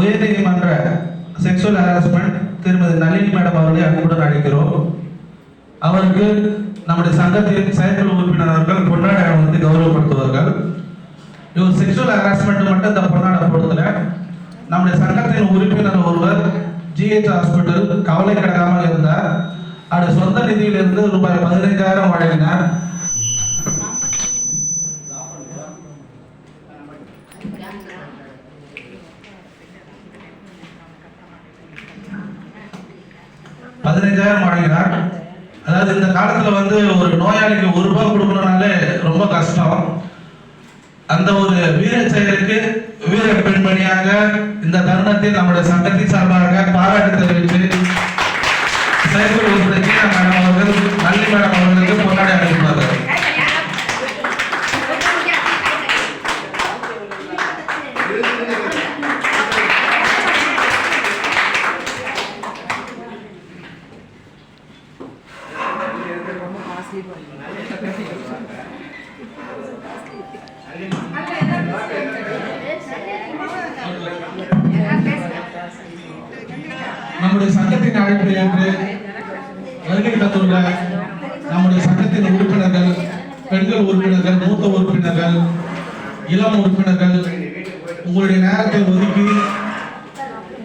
உயர்நீதிமன்ற sexual harassment திருமதி Nalini madam அவர்களை அன்புடன் அழைக்கிறோம். அவருக்கு நம்முடைய சங்கத்தின் செயற்குழு உறுப்பினர் அவர்கள் பொன்னாடை வந்து கௌரவப்படுத்துவார்கள் இவர் செக்ஷுவல் ஹராஸ்மெண்ட் மட்டும் இந்த பொன்னாடை பொறுத்தல. நம்முடைய சங்கத்தின் உறுப்பினர் ஒருவர் ஜிஹெச் ஹாஸ்பிட்டல் கவலை கிடக்காமல் இருந்தார். அவருடைய சொந்த நிதியிலிருந்து ரூபாய் பதினைந்தாயிரம் வழங்கினார் பதினைஞ்சாயிரம் வழங்கினார் அதாவது இந்த காலத்துல வந்து ஒரு நோயாளிக்கு ஒரு ரூபாய் கொடுக்கணும்னாலே ரொம்ப கஷ்டம். அந்த ஒரு வீர செயலுக்கு வீர பெண்மணியாக இந்த தருணத்தில் நம்முடைய சங்கத்தின் சார்பாக பாராட்டு தெரிவித்து செயற்குழு நம்முடைய சங்கத்தின் அழைப்பை என்று வருகை தந்துள்ள நம்முடைய சங்கத்தின் உறுப்பினர்கள் பெண்கள் உறுப்பினர்கள் மூத்த உறுப்பினர்கள் இளம் உறுப்பினர்கள் உங்களுடைய நேரத்தை ஒதுக்கி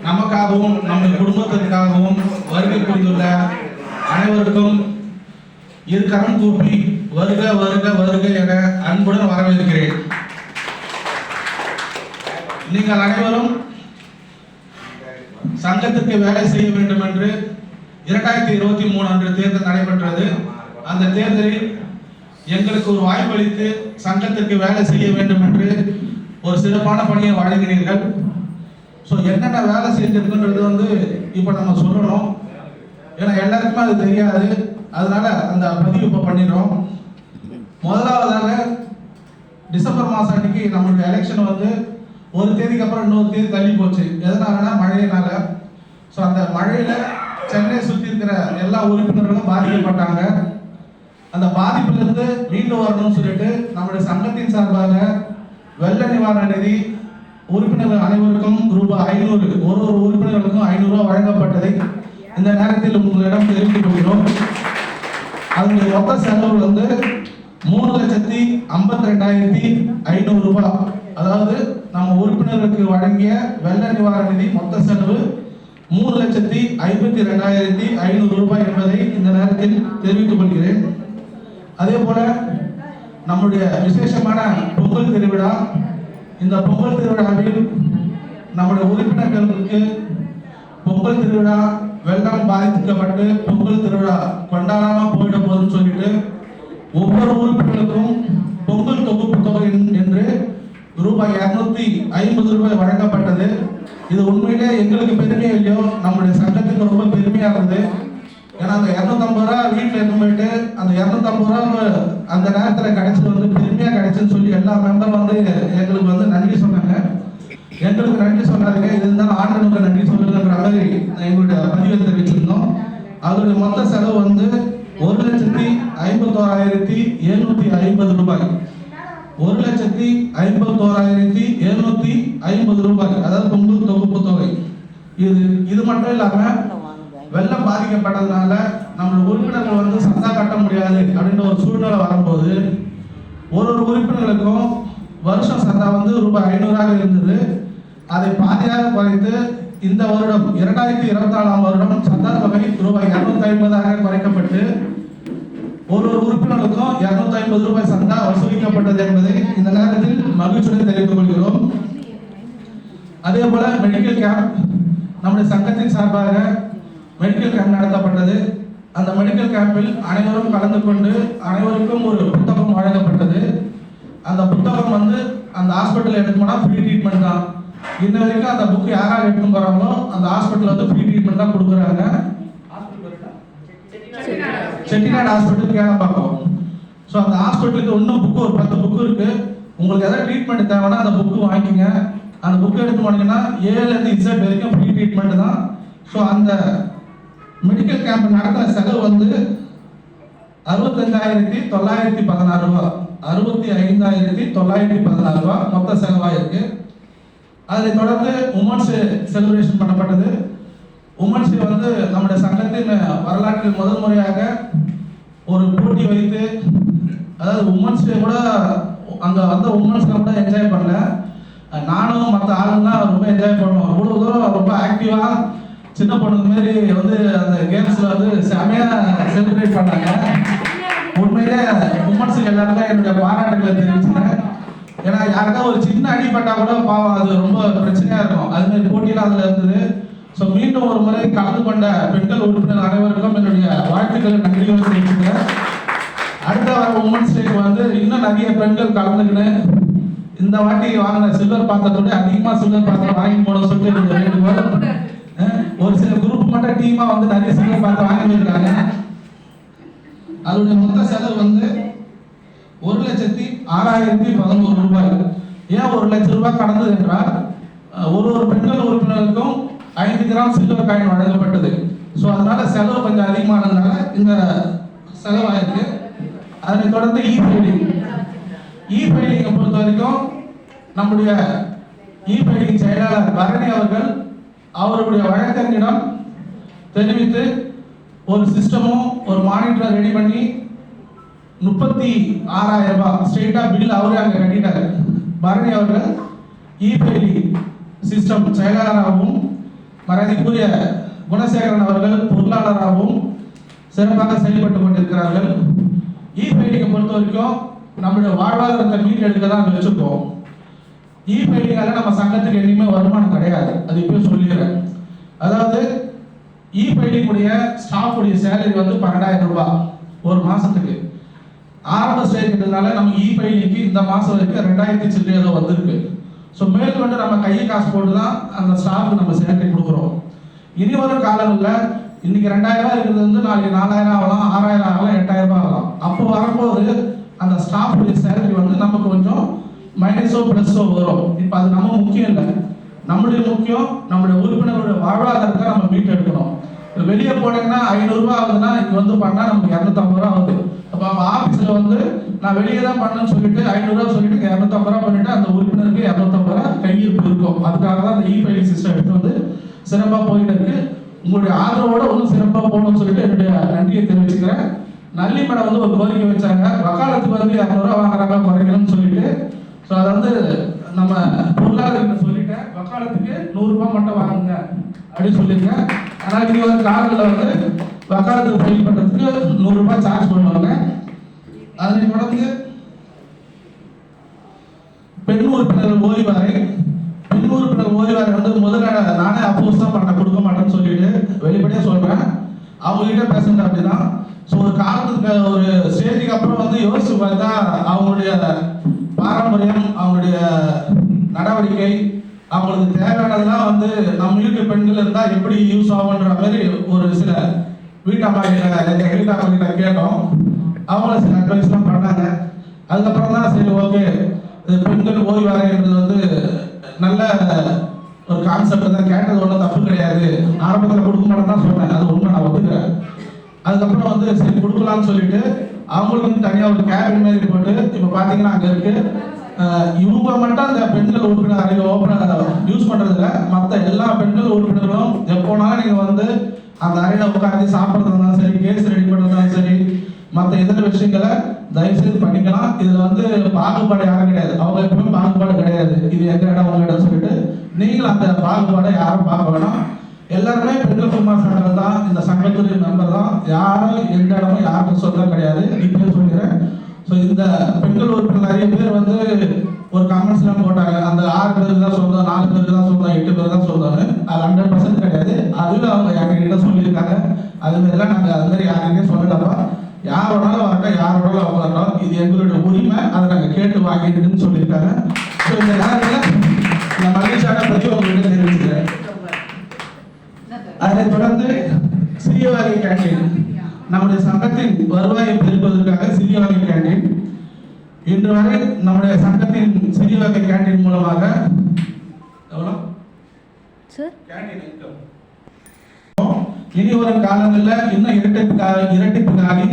நமக்காகவும் நம்முடைய குடும்பத்திற்காகவும் வருகை புரிந்துள்ள அனைவருக்கும் இரு கூப்பி வருக வருக வருக என அன்புடன் வரவேற்கிறேன். நீங்கள் அனைவரும் சங்கத்திற்கு வேலை செய்ய வேண்டும் என்று இரண்டாயிரத்தி இருபத்தி மூணு அன்று தேர்தல் நடைபெற்றது. அந்த தேர்தலில் எங்களுக்கு ஒரு வாய்ப்பளித்து சங்கத்திற்கு வேலை செய்ய வேண்டும் என்று ஒரு சிறப்பான பணியை வழங்கினீர்கள். ஸோ என்னென்ன வேலை செஞ்சிருக்குன்றது வந்து இப்போ நம்ம சொல்லணும். ஏன்னா எல்லாருக்குமே அது தெரியாது. அதனால அந்த பதிவு இப்போ பண்ணிடுறோம். முதலாவதாக டிசம்பர் மாதம் அன்னைக்கு நம்மளுடைய எலெக்ஷன் வந்து ஒரு தேதிக்கு அப்புறம் இன்னொரு தேதி தள்ளி போச்சு. எதனாலனா மழையினால. ஸோ அந்த மழையில சென்னை சுற்றி இருக்கிற எல்லா உறுப்பினர்களும் பாதிக்கப்பட்டாங்க. அந்த பாதிப்பிலிருந்து மீண்டு வரணும்னு சொல்லிட்டு நம்முடைய சங்கத்தின் சார்பாக வெள்ள நிவாரண நிதி உறுப்பினர்கள் அனைவருக்கும் ரூபாய் ஐநூறு ஒரு ஒரு உறுப்பினர்களுக்கும் ஐநூறுரூவா வழங்கப்பட்டதை இந்த நேரத்தில் உங்களிடம் தெரிவித்துக் கொள்கிறோம். அதனுடைய மொத்த செலவு வந்து மூணு லட்சத்தி ஐம்பத்தி ரெண்டாயிரத்தி ஐநூறு ரூபாய். அதாவது நம்ம உறுப்பினர்களுக்கு வழங்கிய வெள்ள நிவாரண நிதி மொத்த செலவு மூணு லட்சத்தி ஐம்பத்தி ரெண்டாயிரத்தி ஐநூறு ரூபாய் என்பதை இந்த நேரத்தில் தெரிவித்துக் கொள்கிறேன். அதே போல நம்முடைய விசேஷமான பொங்கல் திருவிழா. இந்த பொங்கல் திருவிழாவில் நம்முடைய உறுப்பினர்களுக்கு பொங்கல் திருவிழா வெள்ளம் பாதிக்கப்பட்டு பொங்கல் திருவிழா கொண்டாடாம போயிட போதுன்னு சொல்லிட்டு ஒவ்வொரு உறுப்பினருக்கும் பொங்கல் தொகுப்பு தொகை என்று ரூபாய் இருநூத்தி ஐம்பது ரூபாய் வழங்கப்பட்டது. இது உண்மையிலே எங்களுக்கு பெருமையா இல்லையோ நம்முடைய சங்கத்துக்கு ரொம்ப பெருமையா இருந்தது. ஏன்னா அந்த இரநூத்தம்பது ரூபா வீட்டில் எடுத்து போயிட்டு அந்த இரநூத்தம்பது ரூபா அந்த நேரத்தில் கிடைச்சது வந்து பெருமையாக கிடைச்சுன்னு சொல்லி எல்லா மெம்பர் வந்து எங்களுக்கு வந்து நன்றி சொன்னாங்க எங்களுக்கு நன்றி சொன்னாருங்க இது இருந்தாலும் ஆண்டனுக்கு நன்றி சொல்லுங்கிற மாதிரி எங்களுடைய பதிவை தெரிவிச்சிருந்தோம். அதோடைய மொத்த செலவு வந்து ஒரு லட்சத்தி ஐம்பத்தோராயிரத்தி எழுநூத்தி ஐம்பது ரூபாய். ஒரு லட்சத்தி ஐம்பத்தோராயிரத்தி எழுநூத்தி ஐம்பது ரூபாய். அதாவது பொங்கல் தொகுப்பு தொகை. இது இது மட்டும் இல்லாம வெள்ளம் பாதிக்கப்பட்டதுனால நம்ம உறுப்பினர்கள் வந்து சந்தா கட்ட முடியாது அப்படின்ற ஒரு சூழ்நிலை வரும்போது ஒரு ஒரு உறுப்பினர்களுக்கும் வருஷம் சந்தா வந்து ரூபாய் ஐநூறாக இருந்தது. அதை பாதியாக குறைத்து இந்த வருடம் இரண்டாயிரத்தி இருபத்தி நாலாம் வருடம் சந்தா தொகை ரூபாய் இருநூத்தி ஐம்பதாக குறைக்கப்பட்டு ஒரு ஒரு உறுப்பினருக்கும் இருநூத்தி ஐம்பது ரூபாய் சந்தா வசூலிக்கப்பட்டது என்பதை இந்த நேரத்தில் மகிழ்ச்சியுடன் தெரிவித்துக் கொள்கிறோம். அதே போல மெடிக்கல் கேம்ப் நம்முடைய சங்கத்தின் சார்பாக மெடிக்கல் கேம்ப் நடத்தப்பட்டது. அந்த மெடிக்கல் கேம்பில் அனைவரும் கலந்து கொண்டு அனைவருக்கும் ஒரு புத்தகம் வழங்கப்பட்டது. அந்த புத்தகம் வந்து அந்த ஹாஸ்பிட்டல் எடுக்கணும்னா ஃப்ரீ ட்ரீட்மெண்ட் தான். இன்ன வரைக்கும் அந்த புக் யாராக எடுத்துன்னு போறாங்களோ அந்த ஹாஸ்பிட்டல் வந்து ஃப்ரீ ட்ரீட்மெண்ட் தான் கொடுக்குறாங்க. செட்டிநாடு ஹாஸ்பிட்டல் கேளம்பாக்கம் ஸோ அந்த ஹாஸ்பிட்டலுக்கு இன்னும் புக்கு ஒரு பத்து புக்கு இருக்கு. உங்களுக்கு எதாவது ட்ரீட்மெண்ட் தேவைன்னா அந்த புக்கு வாங்கிக்கங்க. அந்த புக்கு எடுத்து போனீங்கன்னா ஏழுலேருந்து இசட் வரைக்கும் ஃப்ரீ ட்ரீட்மெண்ட் தான். ஸோ அந்த மெடிக்கல் கேம்ப் நடத்துகிற செலவு வந்து அறுபத்தஞ்சாயிரத்தி தொள்ளாயிரத்தி பதினாறு ரூபா. அறுபத்தி ஐந்தாயிரத்தி தொள்ளாயிரத்தி பதினாறு ரூபா மொத்த செலவாயிருக்கு. அதைத் தொடர்ந்து உமன்ஸ் செலிப்ரேஷன் பண்ணப்பட்டது. உமன்ஸ் வந்து நம்முடைய சங்கத்தின் வரலாற்றில் முதல் முறையாக ஒரு போட்டி வைத்து அதாவது உமன்ஸ் கூட அங்கே வந்த உமன்ஸ் கூட என்ஜாய் பண்ணல. நானும் மற்ற ஆளுங்கலாம் ரொம்ப என்ஜாய் பண்ணுவோம் இவ்வளோ தூரம் ரொம்ப ஆக்டிவாக சின்ன பொண்ணுங்க மாரி வந்து அந்த கேம்ஸில் வந்து செமையாக செலிப்ரேட் பண்ணாங்க. உண்மையிலே உமன்ஸுக்கு எல்லாருக்கும் என்னுடைய பாராட்டுகளை தெரிவிச்சுக்கிறேன். ஏன்னா யாருக்கா ஒரு சின்ன அடிபட்டா கூட பாவம் அது ரொம்ப பிரச்சனையா இருக்கும். அது மாதிரி போட்டியெல்லாம் அதுல இருந்தது. ஸோ மீண்டும் ஒரு முறை கலந்து கொண்ட பெண்கள் உறுப்பினர் அனைவருக்கும் என்னுடைய வாழ்த்துக்களை நன்றிகள் தெரிவிக்கிறேன் அடுத்த வர உமன்ஸ் டேக்கு வந்து இன்னும் நிறைய பெண்கள் கலந்துக்கின்னு இந்த வாட்டி வாங்கின சில்வர் பாத்திரத்தோட அதிகமா சில்வர் பாத்திரம் வாங்கி போட சொல்லிட்டு எனக்கு ஒரு சில குரூப் மட்டும் டீமா வந்து நிறைய சில்வர் பாத்திரம் வாங்கி போயிருக்காங்க. அதோடைய மொத்த செலவு வந்து ஒரு லட்சத்தி ஆறாயிரத்தி பதினோரு ரூபாய். ஏன் ஒரு லட்சம் ரூபாய் கடந்தது என்றால் ஒரு ஒரு பெண்கள் உறுப்பினருக்கும் ஐந்து கிராம் சில்வர் காயின் வழங்கப்பட்டது. ஸோ அதனால செலவு கொஞ்சம் அதிகமானதுனால இந்த செலவாயிருக்கு. அதனைத் தொடர்ந்து இ ஃபைலிங் இ ஃபைலிங்கை பொறுத்த வரைக்கும் நம்முடைய இ ஃபைலிங் செயலாளர் பரணி அவர்கள் அவருடைய வழக்கறிஞரிடம் தெரிவித்து ஒரு சிஸ்டமும் ஒரு மானிட்டரை ரெடி பண்ணி முப்பத்தி ஆறாயிரம் ரூபாய். ஸ்ட்ரெயிட்டாக பில் அவரே அங்கே கட்டிட்டாரு. பரணி அவர்கள் இ சிஸ்டம் செயலாளராகவும் மரியாதைக்குரிய குணசேகரன் அவர்கள் பொருளாளராகவும் சிறப்பாக செயல்பட்டு கொண்டிருக்கிறார்கள். இ ஃபைலிங்கை பொறுத்த வரைக்கும் நம்மளுடைய வாழ்வாதாரத்தை மீட்டெடுக்க தான் வச்சுருக்கோம். இ ஃபைலிங்கால நம்ம சங்கத்துக்கு எதுவுமே வருமானம் கிடையாது. அது இப்போ சொல்லிடுறேன். அதாவது இ ஸ்டாஃபுடைய சேலரி வந்து பன்னெண்டாயிரம் ரூபாய் ஒரு மாதத்துக்கு ஆரம்ப ஸ்டேஜ்ன்றதுனால நம்ம இ ஃபைலிங்க்கு இந்த மாதம் வரைக்கும் ரெண்டாயிரத்தி சில்லறை ஏதோ வந்திருக்கு. ஸோ மேற்கொண்டு நம்ம கையை காசு போட்டு தான் அந்த ஸ்டாஃப்க்கு நம்ம சேலரி கொடுக்குறோம். இனி வரும் காலங்களில் இன்னைக்கு ரெண்டாயிரம் ரூபாய் இருக்கிறது வந்து நாளைக்கு நாலாயிரம் ஆகலாம் ஆறாயிரம் ஆகலாம் எட்டாயிரம் ரூபாய் ஆகலாம். அப்போ வரும்போது அந்த ஸ்டாஃபுடைய சேலரி வந்து நமக்கு கொஞ்சம் மைனஸோ ப்ளஸோ வரும். இப்போ அது நம்ம முக்கியம் இல்லை. நம்மளுடைய முக்கியம் நம்மளுடைய உறுப்பினர்களுடைய வாழ்வாதாரத்தை நம்ம மீட்டெடுக்கணும். இப்ப வெளியே போனீங்கன்னா ஐநூறுரூவா ஆகுதுன்னா இங்கே வந்து பண்ணால் நமக்கு இரநூத்தம்பது ரூபா ஆகுது. ஆஃபீஸில் வந்து நான் வெளியே தான் பண்ணேன்னு சொல்லிட்டு ஐநூறுரூவா சொல்லிட்டு இரநூத்தம்பது ரூபா பண்ணிட்டு அந்த உறுப்பினருக்கு இரநூத்தம்பது ரூபா கையிருப்பு இருக்கும். அதுக்காக தான் அந்த இ ஃபைலிங் சிஸ்டம் எடுத்து வந்து சிறப்பாக போயிட்டு இருக்கு. உங்களுடைய ஆதரவோட இன்னும் சிறப்பாக போகணும்னு சொல்லிட்டு என்னுடைய நன்றியை தெரிவிச்சுக்கிறேன். நல்லி மேடம் வந்து ஒரு கோரிக்கை வச்சாங்க. வக்காலத்துக்கு வந்து இரநூறுவா வாங்குறாங்க குறைக்கணும்னு சொல்லிட்டு. ஸோ அதை வந்து நம்ம பொருளாதாரத்தை சொல்லிட்டேன். வக்காலத்துக்கு நூறுரூபா மட்டும் வாங்குங்க அப்படின்னு சொல்லியிருக்கேன். ஆனால் இனி வந்து காரில் வந்து வக்காலத்துக்கு ஃபைல் பண்ணுறதுக்கு நூறுரூபா சார்ஜ் பண்ணுவாங்க. அதனை தொடர்ந்து பெண் உறுப்பினர் ஓய்வாரை பெண் உறுப்பினர் ஓய்வாரை வந்து முதல்ல நானே அப்போஸ் தான் பண்ண கொடுக்க மாட்டேன்னு சொல்லிட்டு வெளிப்படையாக சொல்றேன். அவங்க கிட்ட பேசுறது அப்படிதான். ஸோ ஒரு காலத்துக்கு ஒரு ஸ்டேஜுக்கு அப்புறம் வந்து யோசிச்சு பார்த்தா அவங்களுடைய பாரம்பரியம் அவங்களுடைய நடவடிக்கை அவங்களுக்கு தேவையானதெல்லாம் வந்து நம்ம வீட்டு பெண்கள் இருந்தால் எப்படி யூஸ் ஆகுன்ற மாதிரி ஒரு சில வீட்டம்மா கிட்ட எங்கள் வீட்டம்மா கிட்ட கேட்டோம். அவங்கள சில அட்வைஸ்லாம் பண்ணாங்க. அதுக்கப்புறம் தான் சரி ஓகே பெண்கள் ஓய்வாரைன்றது வந்து நல்ல ஒரு கான்செப்ட் தான். கேட்டது ஒன்றும் தப்பு கிடையாது. ஆரம்பத்தில் கொடுக்க மாட்டேன் தான் சொன்னேன். அது உண்மை நான் ஒத்துக்கிறேன். அதுக்கப்புறம் வந்து சரி கொடுக்கலாம்னு சொல்லிட்டு அவங்களுக்கு வந்து தனியாக ஒரு கேபின் மாதிரி போட்டு இப்போ பார்த்தீங்கன்னா அங்கே இருக்கு. இவங்க மட்டும் அந்த பெண்கள் உறுப்பினர் அறையை ஓப்பன் யூஸ் பண்ணுறதில்ல மற்ற எல்லா பெண்கள் உறுப்பினர்களும் எப்போனாலும் நீங்கள் வந்து அந்த அறையில் உட்காந்து சாப்பிட்றதா இருந்தாலும் சரி கேஸ் ரெடி பண்ணுறதாலும் சரி மற்ற இதர விஷயங்களை தயவு செய்து பண்ணிக்கலாம். இதுல வந்து பாகுபாடு யாரும் கிடையாது. அவங்க எப்பவுமே பாகுபாடு கிடையாது. இது எங்க இடம் உங்க இடம் சொல்லிட்டு நீங்களும் அந்த பாகுபாடை யாரும் பார்க்க வேணாம். எல்லாருமே பெண்கள் குமார் சங்கம் தான். இந்த சங்கத்துடைய மெம்பர் தான். யாரும் எந்த இடமும் யாருக்கும் சொல்ல கிடையாது. இப்பயே சொல்கிறேன் ஸோ இந்த பெண்கள் உறுப்பினர் நிறைய பேர் வந்து ஒரு கமெண்ட்ஸ்லாம் போட்டாங்க. அந்த ஆறு பேருக்கு தான் சொந்தம் நாலு பேருக்கு தான் சொந்தம் எட்டு பேர் தான் சொந்தம்னு. அது ஹண்ட்ரட் பர்சன்ட் கிடையாது. அதுவும் அவங்க எங்ககிட்ட சொல்லியிருக்காங்க. அது மாதிரிலாம் நாங்கள் அது மாதிரி யாருக்கிட்டே சொல்லலப்பா. யாரோடாலும் வரட்டும் யாரோடாலும் அவங்க வரட்டும். இது எங்களுடைய உரிமை. அதை நாங்கள் கேட்டு வாங்கிட்டுன்னு சொல்லியிருக்காங்க. ஸோ இந்த நேரத்தில் இந்த மகிழ்ச்சியான பற்றி உங்கள்கிட்ட தெரிவிச்சுக்கிறேன். அதைத் தொடர்ந்து சிறிய வகை கேண்டீன் நம்முடைய சங்கத்தின் வருவாயை பெருக்குவதற்காக சிறிய வகை கேண்டீன். இன்று வரை நம்முடைய சங்கத்தின் சிறிய வகை கேண்டீன் மூலமாக எவ்வளோ சார் கேண்டீன் income. இனி வரும் காலங்களில் இன்னும் இரட்டிப்புக்காக இரட்டிப்புக்காகி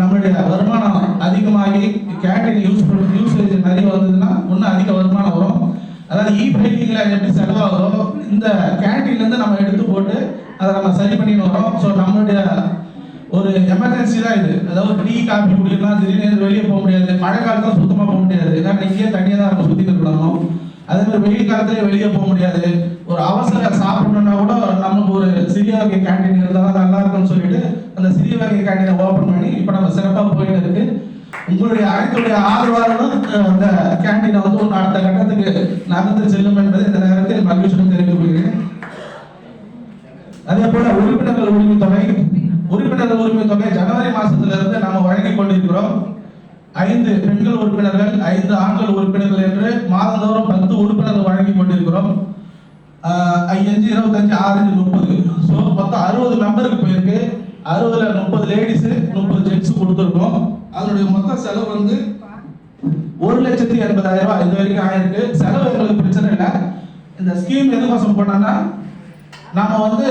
நம்மளுடைய வருமானம் அதிகமாகி கேண்டீன் யூஸ் யூசேஜ் நிறைய வந்ததுன்னா இன்னும் அதிக வருமானம் வரும். அதாவது இ பைக்கிங்கில் எப்படி செலவாகுதோ இந்த கேண்டீன்லேருந்து நம்ம எடுத்து போட்டு அதை நம்ம சரி பண்ணின்னு வரோம் ஸோ நம்மளுடைய ஒரு எமர்ஜென்சி தான் இது. அதாவது டீ காஃபி குடிக்கலாம் திடீர்னு வெளியே போக முடியாது. மழை காலத்தில் சுத்தமாக போக முடியாது. ஏன்னா இங்கேயே தனியாக தான் நம்ம சுத்தி இருக்கணும். அதே மாதிரி வெயில் காலத்திலே வெளியே போக முடியாது. ஒரு அவசர சாப்பிடணும்னா கூட நமக்கு ஒரு சிறிய வகை கேண்டீன் இருந்தால் தான் நல்லா இருக்கும்னு சொல்லிட்டு அந்த சிறிய வகை கேண்டீனை ஓப்பன் பண்ணி இப்போ நம்ம சிறப்பாக போயிட்டு இருக்கு. உங்களுடைய அனைத்துடைய ஆதரவாலும் அந்த கேண்டீனை வந்து ஒரு அடுத்த கட்டத்துக்கு நகர்ந்து செல்லும் என்பதை இந்த நேரத்தில் மகிழ்ச்சியுடன் தெரிவித்துக் கொள்கிறேன். அதே போல உறுப்பினர்கள் உரிமை தொகை உறுப்பினர்கள் உரிமை தொகை ஜனவரி மாசத்துல இருந்து நாம வழங்கி கொண்டிருக்கிறோம். ஐந்து பெண்கள் உறுப்பினர்கள் ஐந்து ஆண்கள் உறுப்பினர்கள் என்று மாதந்தோறும் பத்து உறுப்பினர்கள் வழங்கி கொண்டிருக்கிறோம். ஐந்து இருபத்தஞ்சு ஆறு முப்பது. ஸோ மொத்தம் அறுபது மெம்பருக்கு போயிருக்கு. அறுபதுல முப்பது லேடிஸ் முப்பது ஜென்ஸ் கொடுத்துருக்கோம். அதனுடைய மொத்த செலவு வந்து ஒரு லட்சத்தி எண்பதாயிரம் ரூபாய். இது வரைக்கும் ஆயிருக்கு. செலவு எங்களுக்கு பிரச்சனை இல்லை. இந்த ஸ்கீம் எதுக்கோசம் பண்ணோம்னா நாம் வந்து